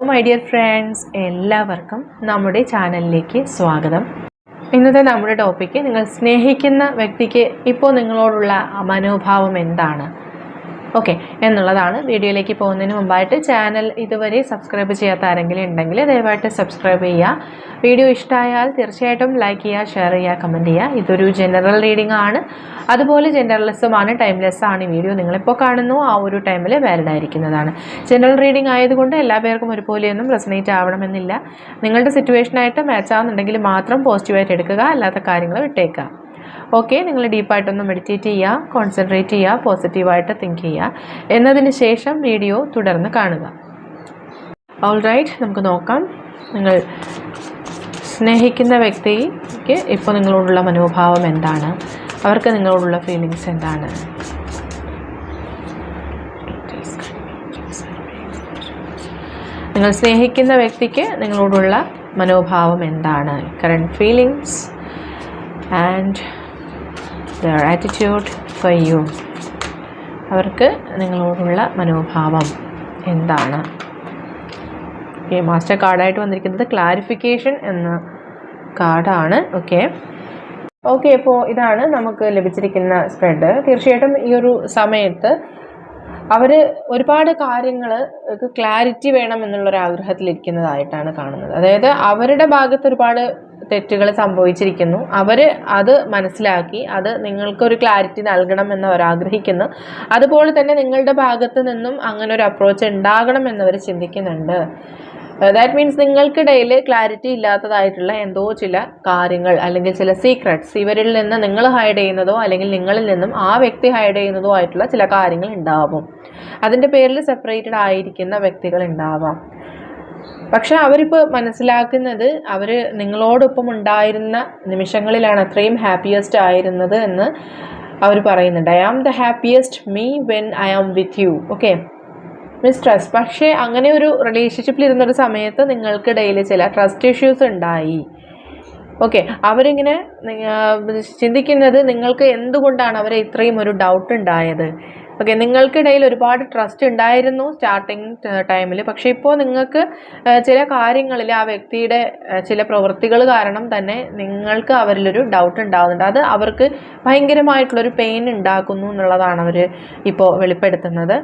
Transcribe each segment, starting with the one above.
My dear friends എല്ലാവർക്കും നമ്മുടെ ചാനലിലേക്ക് സ്വാഗതം. ഇന്നത്തെ നമ്മുടെ ടോപ്പിക്ക് നിങ്ങൾ സ്നേഹിക്കുന്ന വ്യക്തിക്ക് ഇപ്പോൾ നിങ്ങളോടുള്ള മനോഭാവം എന്താണ്? ഓക്കെ എന്നുള്ളതാണ് വീഡിയോയിലേക്ക് പോകുന്നതിന് മുമ്പായിട്ട് ചാനൽ ഇതുവരെ സബ്സ്ക്രൈബ് ചെയ്യാത്ത ആരെങ്കിലും ഉണ്ടെങ്കിൽ ദയവായിട്ട് സബ്സ്ക്രൈബ് ചെയ്യുക. വീഡിയോ ഇഷ്ടമായാൽ തീർച്ചയായിട്ടും ലൈക്ക് ചെയ്യുക ഷെയർ ചെയ്യുക കമന്റ് ചെയ്യുക. ഇതൊരു ജനറൽ റീഡിംഗ് ആണ്. അതുപോലെ ജനറലിസമാണ് ടൈംലെസ് ആണ് ഈ വീഡിയോ നിങ്ങളിപ്പോൾ കാണുന്നു. ആ ഒരു ടൈമിൽ വാലിഡ് ആയിരിക്കുന്നതാണ്. ജനറൽ റീഡിംഗ് ആയതുകൊണ്ട് എല്ലാ പേർക്കും ഒരുപോലെയൊന്നും റെസനേറ്റ് ആവണമെന്നില്ല. നിങ്ങളുടെ സിറ്റുവേഷനായിട്ട് മാച്ച് ആവുന്നുണ്ടെങ്കിൽ മാത്രം പോസിറ്റീവായിട്ട് എടുക്കുക അല്ലാത്ത കാര്യങ്ങൾ വിട്ടേക്കുക. ഓക്കെ നിങ്ങൾ ഡീപ്പായിട്ടൊന്ന് മെഡിറ്റേറ്റ് ചെയ്യുക കോൺസെൻട്രേറ്റ് ചെയ്യുക പോസിറ്റീവായിട്ട് തിങ്ക് ചെയ്യുക എന്നതിന് ശേഷം വീഡിയോ തുടർന്ന് കാണുക. ഓൾ റൈറ്റ് നമുക്ക് നോക്കാം. നിങ്ങൾ സ്നേഹിക്കുന്ന വ്യക്തിക്ക് ഇപ്പോൾ നിങ്ങളോടുള്ള മനോഭാവം എന്താണ്? അവർക്ക് നിങ്ങളോടുള്ള ഫീലിങ്സ് എന്താണ്? നിങ്ങൾ സ്നേഹിക്കുന്ന വ്യക്തിക്ക് നിങ്ങളോടുള്ള മനോഭാവം എന്താണ്? Current feelings and their attitude for you അവർക്ക് നിങ്ങളോടുള്ള മനോഭാവം എന്താണ്? ഓക്കെ മാസ്റ്റർ കാർഡായിട്ട് വന്നിരിക്കുന്നത് ക്ലാരിഫിക്കേഷൻ എന്ന കാർഡാണ് ഓക്കെ ഓക്കെ അപ്പോൾ ഇതാണ് നമുക്ക് ലഭിച്ചിരിക്കുന്ന സ്പ്രെഡ് തീർച്ചയായിട്ടും ഈ ഒരു സമയത്ത് അവർ ഒരുപാട് കാര്യങ്ങൾ ക്ലാരിറ്റി വേണം എന്നുള്ളൊരു ആഗ്രഹത്തിലിരിക്കുന്നതായിട്ടാണ് കാണുന്നത്. അതായത് അവരുടെ ഭാഗത്ത് ഒരുപാട് തെറ്റുകൾ സംഭവിച്ചിരിക്കുന്നു. അവർ അത് മനസ്സിലാക്കി അത് നിങ്ങൾക്കൊരു ക്ലാരിറ്റി നൽകണം എന്ന് അവർ ആഗ്രഹിക്കുന്നു. അതുപോലെ തന്നെ നിങ്ങളുടെ ഭാഗത്ത് നിന്നും അങ്ങനെ ഒരു അപ്രോച്ച് ഉണ്ടാകണം എന്നവർ ചിന്തിക്കുന്നുണ്ട്. ദാറ്റ് മീൻസ് നിങ്ങൾക്കിടയിൽ ക്ലാരിറ്റി ഇല്ലാത്തതായിട്ടുള്ള എന്തോ ചില കാര്യങ്ങൾ അല്ലെങ്കിൽ ചില സീക്രട്സ് ഇവരിൽ നിന്ന് നിങ്ങൾ ഹൈഡ് ചെയ്യുന്നതോ അല്ലെങ്കിൽ നിങ്ങളിൽ നിന്നും ആ വ്യക്തി ഹൈഡ് ചെയ്യുന്നതോ ആയിട്ടുള്ള ചില കാര്യങ്ങൾ ഉണ്ടാവും. അതിന്റെ പേരിൽ സെപ്പറേറ്റഡ് ആയിരിക്കുന്ന വ്യക്തികൾ ഉണ്ടാവാം. പക്ഷെ അവരിപ്പോൾ മനസ്സിലാക്കുന്നത് അവർ നിങ്ങളോടൊപ്പം ഉണ്ടായിരുന്ന നിമിഷങ്ങളിലാണ് അത്രയും ഹാപ്പിയസ്റ്റ് ആയിരുന്നത് എന്ന് അവർ പറയുന്നുണ്ട്. I am the happiest me when I am with you okay means trust പക്ഷേ അങ്ങനെ ഒരു റിലേഷൻഷിപ്പിൽ ഇരുന്നൊരു സമയത്ത് നിങ്ങൾക്ക് നിങ്ങൾക്കിടയിൽ ചില ട്രസ്റ്റ് ഇഷ്യൂസ് ഉണ്ടായി. ഓക്കെ അവരിങ്ങനെ ചിന്തിക്കുന്നത് നിങ്ങൾക്ക് എന്തുകൊണ്ടാണ് അവരെ ഇത്രയും ഒരു ഡൗട്ട് ഉണ്ടായത്? ഓക്കെ നിങ്ങൾക്കിടയിൽ ഒരുപാട് ട്രസ്റ്റ് ഉണ്ടായിരുന്നു സ്റ്റാർട്ടിങ് ടൈമിൽ പക്ഷേ ഇപ്പോൾ നിങ്ങൾക്ക് ചില കാര്യങ്ങളിൽ ആ വ്യക്തിയുടെ ചില പ്രവൃത്തികൾ കാരണം തന്നെ നിങ്ങൾക്ക് അവരിലൊരു ഡൗട്ട് ഉണ്ടാകുന്നുണ്ട് അത് അവർക്ക് ഭയങ്കരമായിട്ടുള്ളൊരു പെയിൻ ഉണ്ടാക്കുന്നു എന്നുള്ളതാണ് അവർ ഇപ്പോൾ വെളിപ്പെടുത്തുന്നത്.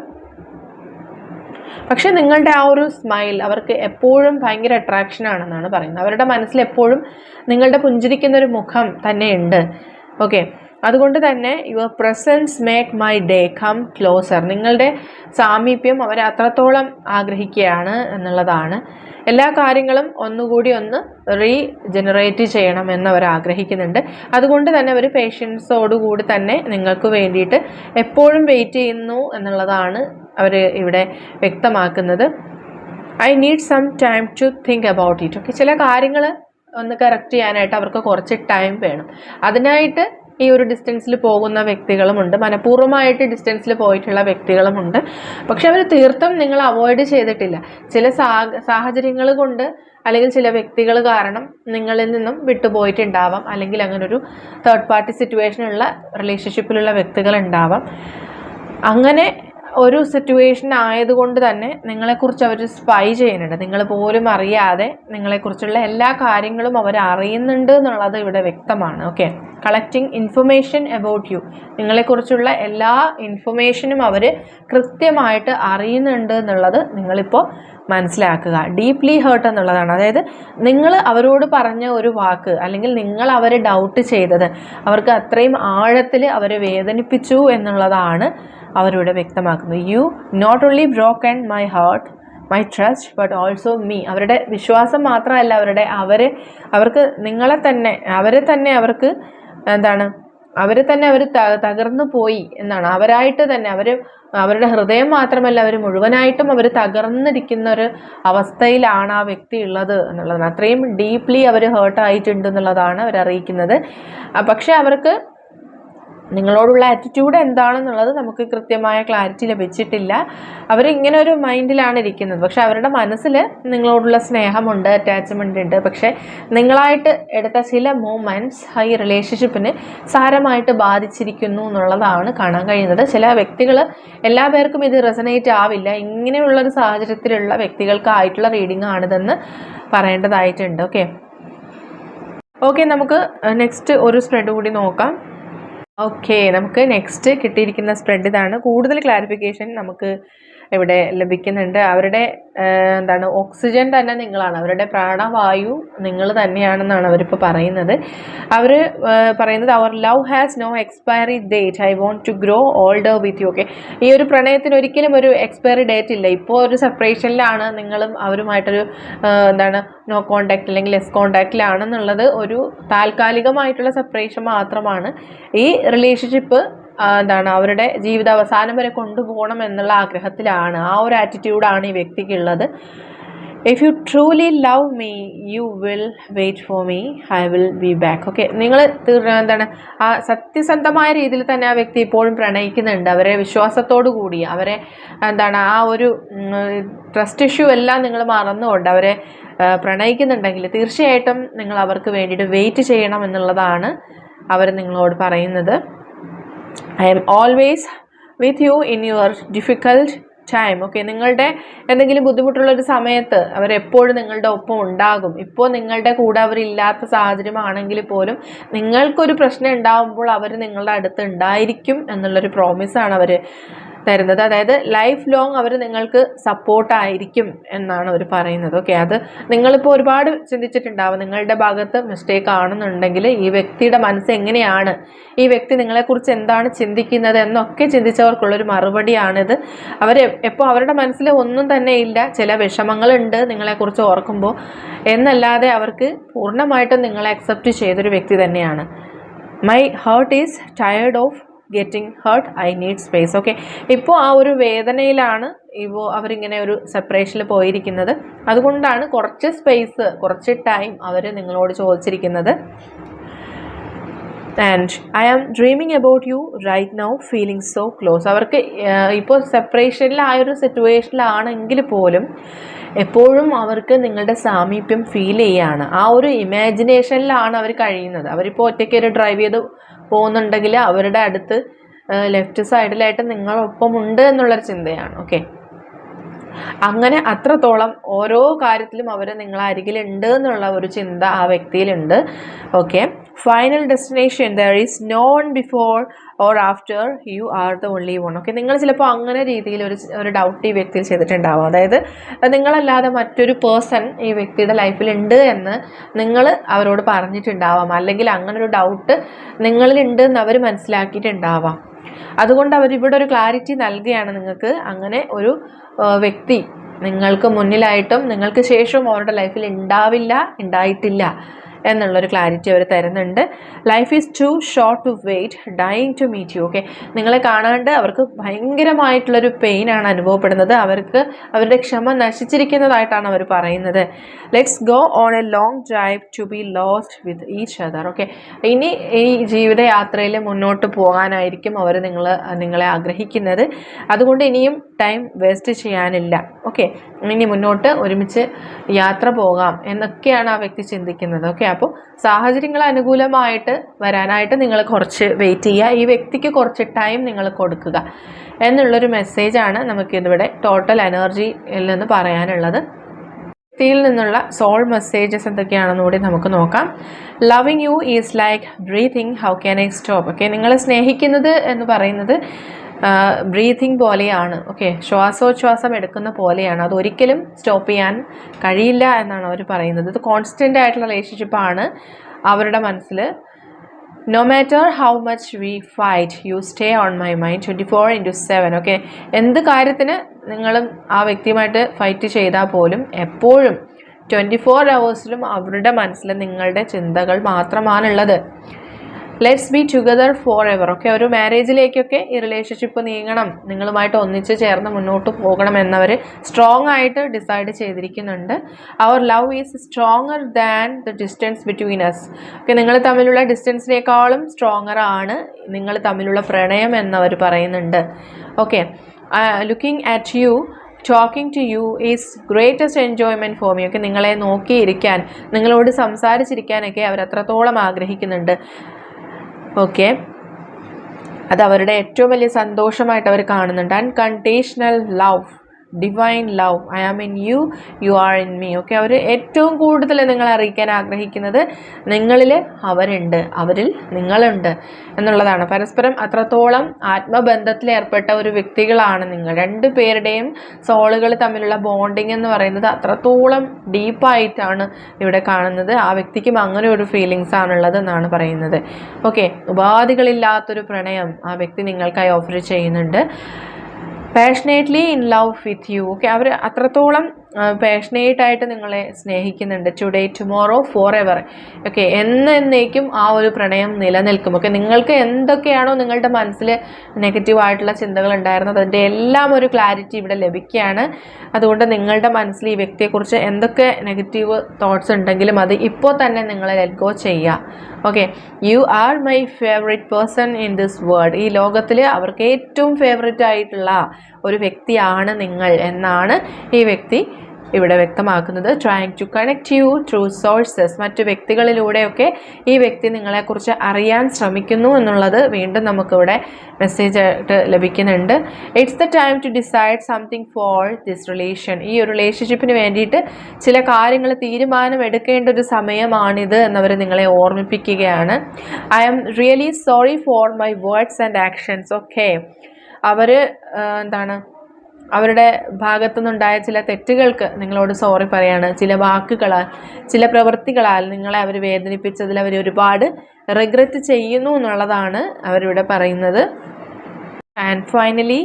പക്ഷെ നിങ്ങളുടെ ആ ഒരു സ്മൈൽ അവർക്ക് എപ്പോഴും ഭയങ്കര അട്രാക്ഷൻ ആണെന്നാണ് പറയുന്നത്. അവരുടെ മനസ്സിൽ എപ്പോഴും നിങ്ങളുടെ പുഞ്ചിരിക്കുന്നൊരു മുഖം തന്നെയുണ്ട്. ഓക്കെ അതുകൊണ്ട് തന്നെ your presence make my day come closer നിങ്ങളുടെ സാമീപ്യം അവർ അത്രത്തോളം ആഗ്രഹിക്കുകയാണ് എന്നുള്ളതാണ്. എല്ലാ കാര്യങ്ങളും ഒന്നുകൂടി ഒന്ന് റീ ജനറേറ്റ് ചെയ്യണം എന്നവർ ആഗ്രഹിക്കുന്നുണ്ട്. അതുകൊണ്ട് തന്നെ അവർ പേഷ്യൻസോടുകൂടി തന്നെ നിങ്ങൾക്ക് വേണ്ടിയിട്ട് എപ്പോഴും വെയിറ്റ് ചെയ്യുന്നു എന്നുള്ളതാണ് അവർ ഇവിടെ വ്യക്തമാക്കുന്നത്. I need some time to think about it okay ചില കാര്യങ്ങൾ ഒന്ന് കറക്റ്റ് ചെയ്യാനായിട്ട് അവർക്ക് കുറച്ച് ടൈം വേണം. അതിനായിട്ട് ഈ ഒരു ഡിസ്റ്റൻസിൽ പോകുന്ന വ്യക്തികളുമുണ്ട്. മനഃപൂർവമായിട്ട് ഡിസ്റ്റൻസിൽ പോയിട്ടുള്ള വ്യക്തികളുമുണ്ട്. പക്ഷെ അവർ തീർത്തും നിങ്ങൾ അവോയ്ഡ് ചെയ്തിട്ടില്ല. ചില സാഹചര്യങ്ങൾ കൊണ്ട് അല്ലെങ്കിൽ ചില വ്യക്തികൾ കാരണം നിങ്ങളിൽ നിന്നും വിട്ടുപോയിട്ടുണ്ടാവാം. അല്ലെങ്കിൽ അങ്ങനെ ഒരു തേർഡ് പാർട്ടി സിറ്റുവേഷനുള്ള റിലേഷൻഷിപ്പിലുള്ള വ്യക്തികൾ ഉണ്ടാവാം. അങ്ങനെ ഒരു സിറ്റുവേഷൻ ആയതുകൊണ്ട് തന്നെ നിങ്ങളെക്കുറിച്ച് അവർ സ്പൈ ചെയ്യുന്നുണ്ട്. നിങ്ങൾ പോലും അറിയാതെ നിങ്ങളെക്കുറിച്ചുള്ള എല്ലാ കാര്യങ്ങളും അവർ അറിയുന്നുണ്ട് എന്നുള്ളത് ഇവിടെ വ്യക്തമാണ്. Okay collecting information about you നിങ്ങളെക്കുറിച്ചുള്ള എല്ലാ ഇൻഫർമേഷനും അവർ കൃത്യമായിട്ട് അറിയുന്നുണ്ട് എന്നുള്ളത് നിങ്ങളിപ്പോൾ മനസ്സിലാക്കുക. ഡീപ്ലി ഹേർട്ട് എന്നുള്ളതാണ്. അതായത് നിങ്ങൾ അവരോട് പറഞ്ഞ ഒരു വാക്ക് അല്ലെങ്കിൽ നിങ്ങൾ അവരെ ഡൗട്ട് ചെയ്തത് അവർക്ക് അത്രയും ആഴത്തിൽ അവരെ വേദനിപ്പിച്ചു എന്നുള്ളതാണ് അവരിവിടെ വ്യക്തമാക്കുന്നു. You not only broke and my heart my trust but also me അവരുടെ വിശ്വാസം മാത്രമല്ല അവരുടെ അവർ അവർക്ക് നിങ്ങളെ തന്നെ അവരെ തന്നെ അവർക്ക് എന്താണ് അവർ തന്നെ അവർ തകർന്നു പോയി എന്നാണ്. അവരായിട്ട് തന്നെ അവർ അവരുടെ ഹൃദയം മാത്രമല്ല അവർ മുഴുവനായിട്ടും അവർ തകർന്നിരിക്കുന്ന ഒരു അവസ്ഥയിലാണ് ആ വ്യക്തി ഉള്ളത് എന്നുള്ളതാണ് അത്രയും ഡീപ്ലി അവർ ഹേർട്ടായിട്ടുണ്ട് എന്നുള്ളതാണ് അവർ അറിയിക്കുന്നത് പക്ഷേ അവർക്ക് നിങ്ങളോടുള്ള ആറ്റിറ്റ്യൂഡ് എന്താണെന്നുള്ളത് നമുക്ക് കൃത്യമായ ക്ലാരിറ്റി ലഭിച്ചിട്ടില്ല. അവരിങ്ങനെ ഒരു മൈൻഡിലാണ് ഇരിക്കുന്നത്. പക്ഷെ അവരുടെ മനസ്സിൽ നിങ്ങളോടുള്ള സ്നേഹമുണ്ട് അറ്റാച്ച്മെന്റ് ഉണ്ട്. പക്ഷെ നിങ്ങളായിട്ട് എടുത്ത ചില മൂമെന്റ്സ് ഈ റിലേഷൻഷിപ്പിന് സാരമായിട്ട് ബാധിച്ചിരിക്കുന്നു എന്നുള്ളതാണ് കാണാൻ കഴിയുന്നത്. ചില വ്യക്തികൾ എല്ലാ പേർക്കും ഇത് റെസനേറ്റ് ആവില്ല. ഇങ്ങനെയുള്ളൊരു സാഹചര്യത്തിലുള്ള വ്യക്തികൾക്കായിട്ടുള്ള റീഡിംഗ് ആണിതെന്ന് പറയേണ്ടതായിട്ടുണ്ട്. ഓക്കെ ഓക്കെ നമുക്ക് നെക്സ്റ്റ് ഒരു സ്പ്രെഡ് കൂടി നോക്കാം. ഓക്കെ നമുക്ക് നെക്സ്റ്റ് കിട്ടിയിരിക്കുന്ന സ്പ്രെഡ് ഇതാണ്. കൂടുതൽ ക്ലാരിഫിക്കേഷൻ നമുക്ക് ഇവിടെ ലഭിക്കുന്നുണ്ട്. അവരുടെ എന്താണ് ഓക്സിജൻ തന്നെ നിങ്ങളാണ്. അവരുടെ പ്രാണവായു നിങ്ങൾ തന്നെയാണെന്നാണ് അവരിപ്പോൾ പറയുന്നത്. അവർ പറയുന്നത് അവർ love has no expiry date I want to grow older with you okay ഈ ഒരു പ്രണയത്തിന് ഒരിക്കലും ഒരു എക്സ്പയറി ഡേറ്റ് ഇല്ല. ഇപ്പോൾ ഒരു സെപ്പറേഷനിലാണ് നിങ്ങളും അവരുമായിട്ടൊരു എന്താണ് നോ കോണ്ടാക്ട് അല്ലെങ്കിൽ ലെസ് കോണ്ടാക്റ്റിലാണെന്നുള്ളത് ഒരു താൽക്കാലികമായിട്ടുള്ള സെപ്പറേഷൻ മാത്രമാണ്. ഈ റിലേഷൻഷിപ്പ് എന്താണ് അവരുടെ ജീവിത അവസാനം വരെ കൊണ്ടുപോകണം എന്നുള്ള ആഗ്രഹത്തിലാണ്. ആ ഒരു ആറ്റിറ്റ്യൂഡാണ് ഈ വ്യക്തിക്കുള്ളത്. If you truly love me you will wait for me I will be back okay നിങ്ങൾ എന്താണ് ആ സത്യസന്ധമായ രീതിയിൽ തന്നെ ആ വ്യക്തി ഇപ്പോഴും പ്രണയിക്കുന്നുണ്ട്. അവരെ വിശ്വാസത്തോടു കൂടി അവരെ എന്താണ് ആ ഒരു ട്രസ്റ്റ് ഇഷ്യൂ എല്ലാം നിങ്ങൾ മറന്നുകൊണ്ട് അവരെ പ്രണയിക്കുന്നുണ്ടെങ്കിൽ തീർച്ചയായിട്ടും നിങ്ങൾ അവർക്ക് വേണ്ടിയിട്ട് വെയിറ്റ് ചെയ്യണം എന്നുള്ളതാണ് അവർ നിങ്ങളോട് പറയുന്നത്. I am always with you in your difficult time okay നിങ്ങളുടെ എന്തെങ്കിലും ബുദ്ധിമുട്ടുള്ള ഒരു സമയത്ത് അവരെപ്പോഴും നിങ്ങളുടെ ഒപ്പം ഉണ്ടാകും. ഇപ്പോൾ നിങ്ങളുടെ കൂടെ അവരില്ലാത്ത സാഹചര്യമാണെങ്കിൽ പോലും നിങ്ങൾക്കൊരു പ്രശ്നം ഉണ്ടാകുമ്പോൾ അവർ നിങ്ങളുടെ അടുത്ത് ഉണ്ടായിരിക്കും എന്നുള്ളൊരു പ്രോമിസാണ് അവർ തരുന്നത്. അതായത് ലൈഫ് ലോങ് അവർ നിങ്ങൾക്ക് സപ്പോർട്ടായിരിക്കും എന്നാണ് അവർ പറയുന്നത്. ഓക്കെ അത് നിങ്ങളിപ്പോൾ ഒരുപാട് ചിന്തിച്ചിട്ടുണ്ടാവും. നിങ്ങളുടെ ഭാഗത്ത് മിസ്റ്റേക്ക് ആണെന്നുണ്ടെങ്കിൽ ഈ വ്യക്തിയുടെ മനസ്സ് എങ്ങനെയാണ്? ഈ വ്യക്തി നിങ്ങളെക്കുറിച്ച് എന്താണ് ചിന്തിക്കുന്നത് എന്നൊക്കെ ചിന്തിച്ചവർക്കുള്ളൊരു മറുപടിയാണിത്. അവർ എപ്പോൾ അവരുടെ മനസ്സിൽ ഒന്നും തന്നെ ഇല്ല. ചില വിഷമങ്ങളുണ്ട് നിങ്ങളെക്കുറിച്ച് ഓർക്കുമ്പോൾ. എന്നല്ലാതെ അവർക്ക് പൂർണമായിട്ടും നിങ്ങളെ അക്സെപ്റ്റ് ചെയ്തൊരു വ്യക്തി തന്നെയാണ്. My heart is tired of getting hurt I need space okay ഇപ്പോൾ ആ ഒരു വേദനയിലാണ് ഇപ്പോൾ അവരിങ്ങനെ ഒരു സെപ്പറേഷനിൽ പോയിരിക്കുന്നത്. അതുകൊണ്ടാണ് കുറച്ച് സ്പേസ് കുറച്ച് ടൈം അവർ നിങ്ങളോട് ചോദിച്ചിരിക്കുന്നത്. And I am dreaming about you right now feeling so close അവർക്ക് ഇപ്പോൾ സെപ്പറേഷനിലായൊരു സിറ്റുവേഷനിലാണെങ്കിൽ പോലും എപ്പോഴും അവർക്ക് നിങ്ങളുടെ സാമീപ്യം ഫീൽ ചെയ്യാണ്. ആ ഒരു ഇമാജിനേഷനിലാണ് അവർ കഴിയുന്നത്. അവരിപ്പോൾ ഒറ്റയ്ക്ക് ഒരു ഡ്രൈവ് ചെയ്ത് പോകുന്നുണ്ടെങ്കിൽ അവരുടെ അടുത്ത് ലെഫ്റ്റ് സൈഡിലായിട്ട് നിങ്ങളൊപ്പം ഉണ്ട് എന്നുള്ളൊരു ചിന്തയാണ്. ഓക്കെ അങ്ങനെ അത്രത്തോളം ഓരോ കാര്യത്തിലും അവർ നിങ്ങളരികിലുണ്ട് എന്നുള്ള ഒരു ചിന്ത ആ വ്യക്തിയിലുണ്ട്. Okay final destination there is none before or after you are the only one okay നിങ്ങൾ ചിലപ്പോൾ അങ്ങനെ രീതിയിൽ ഒരു ഒരു ഡൗട്ട് ഈ വ്യക്തിയിൽ ചെയ്തിട്ടുണ്ടാവും. അതായത് നിങ്ങളല്ലാതെ മറ്റൊരു പേഴ്സൺ ഈ വ്യക്തിയുടെ ലൈഫിൽ ഉണ്ട് എന്ന് നിങ്ങൾ അവരോട് പറഞ്ഞിട്ടുണ്ടാവാം. അല്ലെങ്കിൽ അങ്ങനെ ഒരു ഡൗട്ട് നിങ്ങളിലുണ്ട് എന്ന് അവർ മനസ്സിലാക്കിയിട്ടുണ്ടാവാം. അതുകൊണ്ട് അവർ അവരിവിടെ ഒരു ക്ലാരിറ്റി നൽകുകയാണ് നിങ്ങൾക്ക് അങ്ങനെ ഒരു വ്യക്തി നിങ്ങൾക്ക് മുന്നിലായിട്ടും നിങ്ങൾക്ക് ശേഷവും അവരുടെ ലൈഫിൽ ഉണ്ടാവില്ല ഉണ്ടായിട്ടില്ല. എന്നുള്ളൊരു ക്ലാരിറ്റി അവർ തരുന്നുണ്ട്. Life is too short to wait dying to meet you okay നിങ്ങളെ കാണാണ്ട് അവർക്ക് ഭയങ്കരമായിട്ടുള്ളൊരു പെയിനാണ് അനുഭവപ്പെടുന്നത്. അവർക്ക് അവരുടെ ക്ഷമ നശിച്ചിരിക്കുന്നതായിട്ടാണ് അവർ പറയുന്നത്. Let's go on a long drive to be lost with each other okay ഇനി ഈ ജീവിതയാത്രയിൽ മുന്നോട്ട് പോകാനായിരിക്കും അവർ നിങ്ങൾ നിങ്ങളെ ആഗ്രഹിക്കുന്നത്. അതുകൊണ്ട് ഇനിയും ടൈം വേസ്റ്റ് ചെയ്യാനില്ല ഓക്കെ ഇനി മുന്നോട്ട് ഒരുമിച്ച് യാത്ര പോകാം എന്നൊക്കെയാണ് ആ വ്യക്തി ചിന്തിക്കുന്നത് ഓക്കെ അപ്പോൾ സാഹചര്യങ്ങൾ അനുകൂലമായിട്ട് വരാനായിട്ട് നിങ്ങൾ കുറച്ച് വെയിറ്റ് ചെയ്യുക. ഈ വ്യക്തിക്ക് കുറച്ച് ടൈം നിങ്ങൾ കൊടുക്കുക എന്നുള്ളൊരു മെസ്സേജാണ് നമുക്കിതിവിടെ ടോട്ടൽ എനർജിയിൽ നിന്ന് പറയാനുള്ളത്. വ്യക്തിയിൽ നിന്നുള്ള സോൾ മെസ്സേജസ് എന്തൊക്കെയാണെന്ന് കൂടി നമുക്ക് നോക്കാം. Loving you is like breathing how can I stop okay നിങ്ങളെ സ്നേഹിക്കുന്നത് എന്ന് പറയുന്നത് ബ്രീതിങ് പോലെയാണ്. ഓക്കെ ശ്വാസോച്ഛ്വാസം എടുക്കുന്ന പോലെയാണ്. അത് ഒരിക്കലും സ്റ്റോപ്പ് ചെയ്യാൻ കഴിയില്ല എന്നാണ് അവർ പറയുന്നത്. ഇത് കോൺസ്റ്റന്റ് ആയിട്ടുള്ള റിലേഷൻഷിപ്പാണ് അവരുടെ മനസ്സിൽ. No matter how much we fight you stay on my mind twenty four into seven okay എന്ത് കാര്യത്തിന് നിങ്ങളും ആ വ്യക്തിയുമായിട്ട് ഫൈറ്റ് ചെയ്താൽ പോലും എപ്പോഴും ട്വന്റി ഫോർ അവേഴ്സിലും അവരുടെ മനസ്സിൽ നിങ്ങളുടെ ചിന്തകൾ മാത്രമാണുള്ളത്. Let's be together for ever okay ഒരു മാരേജിലേക്കൊക്കെ ഈ റിലേഷൻഷിപ്പ് നീങ്ങണം. നിങ്ങളുമായിട്ട് ഒന്നിച്ച് ചേർന്ന് മുന്നോട്ട് പോകണം എന്നവർ സ്ട്രോങ് ആയിട്ട് ഡിസൈഡ് ചെയ്തിരിക്കുന്നുണ്ട്. അവർ love is stronger than the distance between us okay നിങ്ങൾ തമ്മിലുള്ള ഡിസ്റ്റൻസിനേക്കാളും സ്ട്രോങ്ങർ ആണ് നിങ്ങൾ തമ്മിലുള്ള പ്രണയം എന്നവർ പറയുന്നുണ്ട്. Okay looking at you talking to you is greatest enjoyment for me okay നിങ്ങളെ നോക്കിയിരിക്കാൻ നിങ്ങളോട് സംസാരിച്ചിരിക്കാനൊക്കെ അവർ അത്രത്തോളം ആഗ്രഹിക്കുന്നുണ്ട്. ഓക്കെ അത് അവരുടെ ഏറ്റവും വലിയ സന്തോഷമായിട്ട് അവർ കാണുന്നുണ്ട്. Unconditional love divine love I am in you you are in me okay അവർ ഏറ്റവും കൂടുതൽ നിങ്ങളെ അറിയിക്കാൻ ആഗ്രഹിക്കുന്നത് നിങ്ങളിൽ അവരുണ്ട്. അവരിൽ നിങ്ങളുണ്ട് എന്നുള്ളതാണ്. പരസ്പരം അത്രത്തോളം ആത്മബന്ധത്തിൽ ഏർപ്പെട്ട ഒരു വ്യക്തികളാണ് നിങ്ങൾ. രണ്ട് പേരുടെയും സോളുകൾ തമ്മിലുള്ള ബോണ്ടിങ് എന്ന് പറയുന്നത് അത്രത്തോളം ഡീപ്പായിട്ടാണ് ഇവിടെ കാണുന്നത്. ആ വ്യക്തിക്കും അങ്ങനെ ഒരു ഫീലിങ്സ് ആണുള്ളത് എന്നാണ് പറയുന്നത്. ഓക്കെ ഉപാധികളില്ലാത്തൊരു പ്രണയം ആ വ്യക്തി നിങ്ങൾക്കായി ഓഫർ ചെയ്യുന്നുണ്ട്. Passionately in love with you okay അവർ അത്രത്തോളം പാഷനേറ്റ് ആയിട്ട് നിങ്ങളെ സ്നേഹിക്കുന്നുണ്ട്. Today tomorrow for ever okay എന്നേക്കും ആ ഒരു പ്രണയം നിലനിൽക്കും. ഓക്കെ നിങ്ങൾക്ക് എന്തൊക്കെയാണോ നിങ്ങളുടെ മനസ്സിൽ നെഗറ്റീവായിട്ടുള്ള ചിന്തകൾ ഉണ്ടായിരുന്നത് അതിന്റെ എല്ലാം ഒരു ക്ലാരിറ്റി ഇവിടെ ലഭിക്കുകയാണ്. അതുകൊണ്ട് നിങ്ങളുടെ മനസ്സിൽ ഈ വ്യക്തിയെക്കുറിച്ച് എന്തൊക്കെ നെഗറ്റീവ് തോട്ട്സ് ഉണ്ടെങ്കിലും അത് ഇപ്പോൾ തന്നെ നിങ്ങളെ ലെറ്റ് ഗോ ചെയ്യുക. Okay you are my favourite person in this world ഈ ലോകത്തിൽ അവർക്ക് ഏറ്റവും ഫേവറേറ്റ് ആയിട്ടുള്ള ഒരു വ്യക്തിയാണ് നിങ്ങൾ എന്നാണ് ഈ വ്യക്തി ഇവിടെ വ്യക്തമാക്കുന്നത്. Trying to connect you through sources മറ്റു വ്യക്തികളിലൂടെയൊക്കെ ഈ വ്യക്തി നിങ്ങളെക്കുറിച്ച് അറിയാൻ ശ്രമിക്കുന്നു എന്നുള്ളത് വീണ്ടും നമുക്കിവിടെ മെസ്സേജ് ആയിട്ട് ലഭിക്കുന്നുണ്ട്. It's the time to decide something for this relation ഈ ഒരു റിലേഷൻഷിപ്പിന് വേണ്ടിയിട്ട് ചില കാര്യങ്ങൾ തീരുമാനം എടുക്കേണ്ട ഒരു സമയമാണിത് എന്നവർ നിങ്ങളെ ഓർമ്മിപ്പിക്കുകയാണ്. I am really sorry for my words and actions okay അവർ എന്താണ്? അവരുടെ ഭാഗത്തു നിന്നുണ്ടായ ചില തെറ്റുകൾക്ക് നിങ്ങളോട് സോറി പറയാണ്. ചില വാക്കുകളാൽ ചില പ്രവൃത്തികളാൽ നിങ്ങളെ അവർ വേദനിപ്പിച്ചതിൽ അവർ ഒരുപാട് റിഗ്രറ്റ് ചെയ്യുന്നു എന്നുള്ളതാണ് അവരിവിടെ പറയുന്നത്. And finally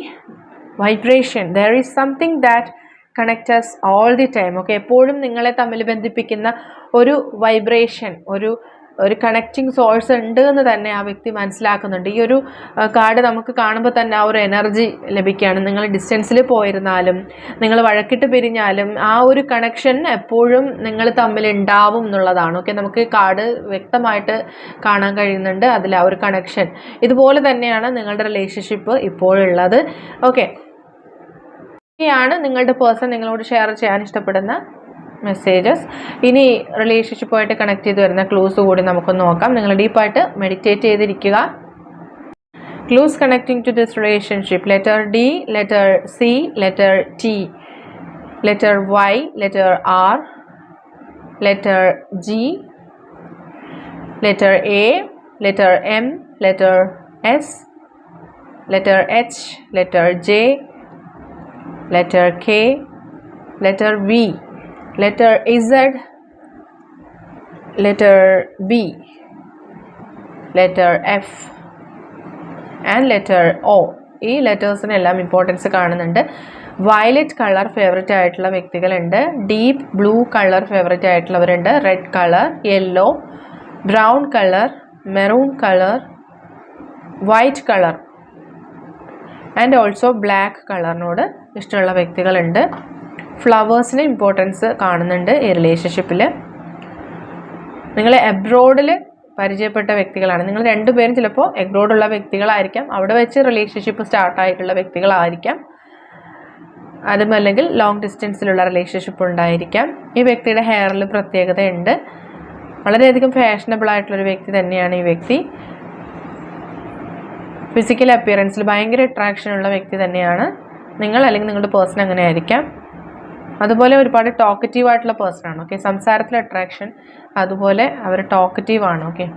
vibration there is something that connectors all the time okay എപ്പോഴും നിങ്ങളെ തമ്മിൽ ബന്ധിപ്പിക്കുന്ന ഒരു വൈബ്രേഷൻ ഒരു ഒരു കണക്റ്റിംഗ് സോഴ്സ് ഉണ്ട് എന്ന് തന്നെ ആ വ്യക്തി മനസ്സിലാക്കുന്നുണ്ട്. ഈ ഒരു കാർഡ് നമുക്ക് കാണുമ്പോൾ തന്നെ ആ ഒരു എനർജി ലഭിക്കുകയാണ്. നിങ്ങൾ ഡിസ്റ്റൻസിൽ പോയിരുന്നാലും നിങ്ങൾ വഴക്കിട്ട് പിരിഞ്ഞാലും ആ ഒരു കണക്ഷൻ എപ്പോഴും നിങ്ങൾ തമ്മിൽ ഉണ്ടാവും എന്നുള്ളതാണ്. ഓക്കെ നമുക്ക് കാർഡ് വ്യക്തമായിട്ട് കാണാൻ കഴിയുന്നുണ്ട് അതിൽ ആ ഒരു കണക്ഷൻ ഇതുപോലെ തന്നെയാണ് നിങ്ങളുടെ റിലേഷൻഷിപ്പ് ഇപ്പോഴുള്ളത് ഓക്കെ ാണ് നിങ്ങളുടെ പേഴ്സൺ നിങ്ങളോട് ഷെയർ ചെയ്യാൻ ഇഷ്ടപ്പെടുന്ന മെസ്സേജസ് ഇനി റിലേഷൻഷിപ്പുമായിട്ട് കണക്ട് ചെയ്ത് വരുന്ന ക്ലൂസ് കൂടി നമുക്ക് നോക്കാം. നിങ്ങൾ ഡീപ്പായിട്ട് മെഡിറ്റേറ്റ് ചെയ്തിരിക്കുക. Clues connecting to this relationship letter D letter C letter T letter Y letter R letter G letter A letter M letter S letter H letter J letter K letter V letter Z, letter B, letter F. And letter O ഈ ലെറ്റേഴ്സിനെല്ലാം importance കാണുന്നുണ്ട്. Violet colour favourite ആയിട്ടുള്ള വ്യക്തികളുണ്ട്. Deep blue colour favourite ആയിട്ടുള്ളവരുണ്ട്. Red colour yellow brown colour maroon colour white colour and also black കളറിനോട് ഇഷ്ടമുള്ള വ്യക്തികളുണ്ട്. ഫ്ലവേഴ്സിന് importance കാണുന്നുണ്ട് ഈ റിലേഷൻഷിപ്പിൽ നിങ്ങൾ എബ്രോഡിൽ പരിചയപ്പെട്ട വ്യക്തികളാണ്. നിങ്ങൾ രണ്ടുപേരും ചിലപ്പോൾ എബ്രോഡുള്ള വ്യക്തികളായിരിക്കാം. അവിടെ വെച്ച് റിലേഷൻഷിപ്പ് സ്റ്റാർട്ടായിട്ടുള്ള വ്യക്തികളായിരിക്കാം. അതുമല്ലെങ്കിൽ ലോങ് ഡിസ്റ്റൻസിലുള്ള റിലേഷൻഷിപ്പ് ഉണ്ടായിരിക്കാം. ഈ വ്യക്തിയുടെ ഹെയറിൽ പ്രത്യേകതയുണ്ട്. വളരെയധികം ഫാഷനബിൾ ആയിട്ടുള്ളൊരു വ്യക്തി തന്നെയാണ് ഈ വ്യക്തി. ഫിസിക്കൽ അപ്പിയറൻസിൽ ഭയങ്കര അട്രാക്ഷൻ ഉള്ള വ്യക്തി തന്നെയാണ്. നിങ്ങൾ അല്ലെങ്കിൽ നിങ്ങളുടെ പേഴ്സൺ അങ്ങനെ ആയിരിക്കാം അതുപോലെ ഒരുപാട് ടോക്കറ്റീവ് ആയിട്ടുള്ള പേഴ്സൺ ആണ് ഓക്കെ സംസാരത്തിൽ അട്രാക്ഷൻ അതുപോലെ അവർ ടോക്കറ്റീവ് ആണ് ഓക്കെ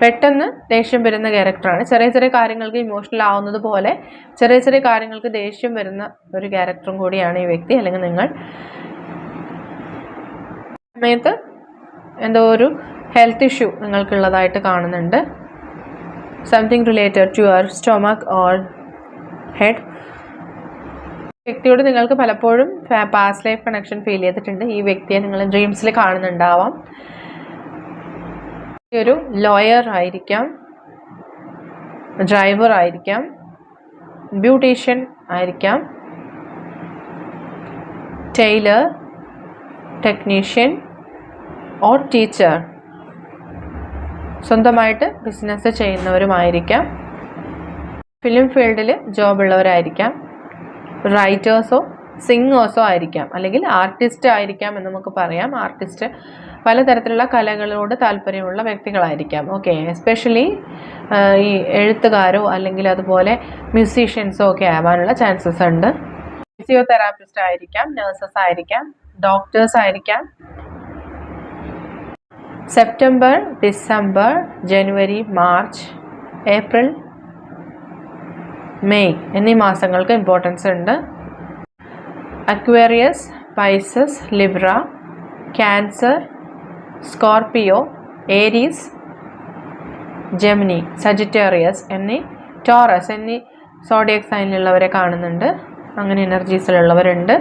പെട്ടെന്ന് ദേഷ്യം വരുന്ന ക്യാരക്ടറാണ് ചെറിയ ചെറിയ കാര്യങ്ങൾക്ക് ഇമോഷണൽ ആവുന്നത് പോലെ ചെറിയ ചെറിയ കാര്യങ്ങൾക്ക് ദേഷ്യം വരുന്ന ഒരു ക്യാരക്ടറും കൂടിയാണ് ഈ വ്യക്തി അല്ലെങ്കിൽ നിങ്ങൾ. സമയത്ത് എന്തോ ഒരു ഹെൽത്ത് ഇഷ്യൂ നിങ്ങൾക്കുള്ളതായിട്ട് കാണുന്നുണ്ട്. Something related to your stomach or head വ്യക്തിയോട് നിങ്ങൾക്ക് പലപ്പോഴും പാസ്റ്റ് ലൈഫ് കണക്ഷൻ ഫീൽ ചെയ്തിട്ടുണ്ട്. ഈ വ്യക്തിയെ നിങ്ങൾ ഡ്രീംസിൽ കാണുന്നുണ്ടാവാം. ഒരു ലോയർ ആയിരിക്കാം ഡ്രൈവർ ആയിരിക്കാം ബ്യൂട്ടീഷ്യൻ ആയിരിക്കാം ടൈലർ ടെക്നീഷ്യൻ ഓർ ടീച്ചർ സ്വന്തമായിട്ട് ബിസിനസ് ചെയ്യുന്നവരുമായിരിക്കാം. ഫിലിം ഫീൽഡിൽ ജോബ് ഉള്ളവരായിരിക്കാം. റൈറ്റേഴ്സോ സിംഗേഴ്സോ ആയിരിക്കാം. അല്ലെങ്കിൽ ആർട്ടിസ്റ്റ് ആയിരിക്കാം എന്ന് നമുക്ക് പറയാം. ആർട്ടിസ്റ്റ് പലതരത്തിലുള്ള കലകളോട് താല്പര്യമുള്ള വ്യക്തികളായിരിക്കാം. ഓക്കെ എസ്പെഷ്യലി ഈ എഴുത്തുകാരോ അല്ലെങ്കിൽ അതുപോലെ മ്യൂസീഷ്യൻസോ ഒക്കെ ആവാനുള്ള ചാൻസസ് ഉണ്ട്. ഫിസിയോതെറാപ്പിസ്റ്റ് ആയിരിക്കാം നഴ്സസ് ആയിരിക്കാം ഡോക്ടേഴ്സ് ആയിരിക്കാം. സെപ്റ്റംബർ ഡിസംബർ ജനുവരി മാർച്ച് ഏപ്രിൽ മെയ് എന്നീ മാസങ്ങൾക്ക് ഇമ്പോർട്ടൻസ് ഉണ്ട്. Aquarius Pisces Libra Cancer Scorpio Aries Gemini Sagittarius എന്നീ ടോറസ് എന്നീ സോഡിയക് സൈനിലുള്ളവരെ കാണുന്നുണ്ട്. അങ്ങനെ എനർജീസിലുള്ളവരുണ്ട്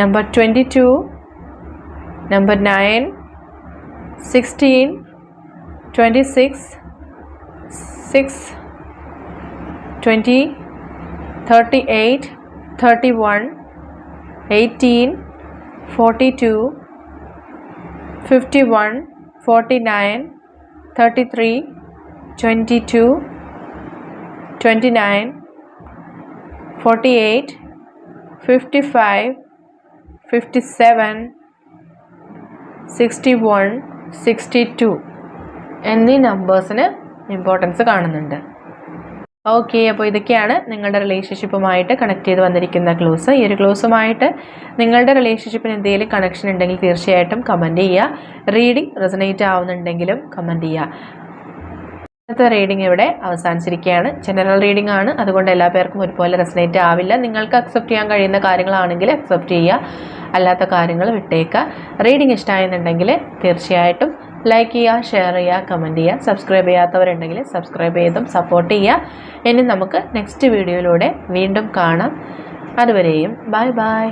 number twenty two number nine sixteen twenty six six twenty thirty eight thirty one eighteen forty two fifty one forty nine thirty three twenty two twenty nine forty eight fifty five fifty seven sixty one sixty two എന്നീ നമ്പേഴ്സിന് importance കാണുന്നുണ്ട്. Okay അപ്പോൾ ഇതൊക്കെയാണ് നിങ്ങളുടെ റിലേഷൻഷിപ്പുമായിട്ട് connect ചെയ്ത് വന്നിരിക്കുന്ന close ഈ ഒരു ക്ലോസുമായിട്ട് നിങ്ങളുടെ റിലേഷൻഷിപ്പിന് എന്തെങ്കിലും കണക്ഷൻ ഉണ്ടെങ്കിൽ തീർച്ചയായിട്ടും കമന്റ് ചെയ്യുക. റീഡിംഗ് റെസനേറ്റ് ആവുന്നുണ്ടെങ്കിലും കമന്റ് ചെയ്യുക. ഇന്നത്തെ റീഡിംഗ് ഇവിടെ അവസാനിച്ചിരിക്കുകയാണ്. ജനറൽ റീഡിംഗ് ആണ്. അതുകൊണ്ട് എല്ലാ പേർക്കും ഒരുപോലെ റെസനേറ്റ് ആവില്ല. നിങ്ങൾക്ക് അക്സെപ്റ്റ് ചെയ്യാൻ കഴിയുന്ന കാര്യങ്ങളാണെങ്കിൽ അക്സെപ്റ്റ് ചെയ്യുക. അല്ലാത്ത കാര്യങ്ങൾ വിട്ടേക്കുക. റീഡിംഗ് ഇഷ്ടമായെന്നുണ്ടെങ്കിൽ തീർച്ചയായിട്ടും ലൈക്ക് ചെയ്യുക ഷെയർ ചെയ്യുക കമന്റ് ചെയ്യുക. സബ്സ്ക്രൈബ് ചെയ്യാത്തവരുണ്ടെങ്കിൽ സബ്സ്ക്രൈബ് ചെയ്തും സപ്പോർട്ട് ചെയ്യുക. ഇനി നമുക്ക് നെക്സ്റ്റ് വീഡിയോയിലൂടെ വീണ്ടും കാണാം. അതുവരെയും ബൈ ബൈ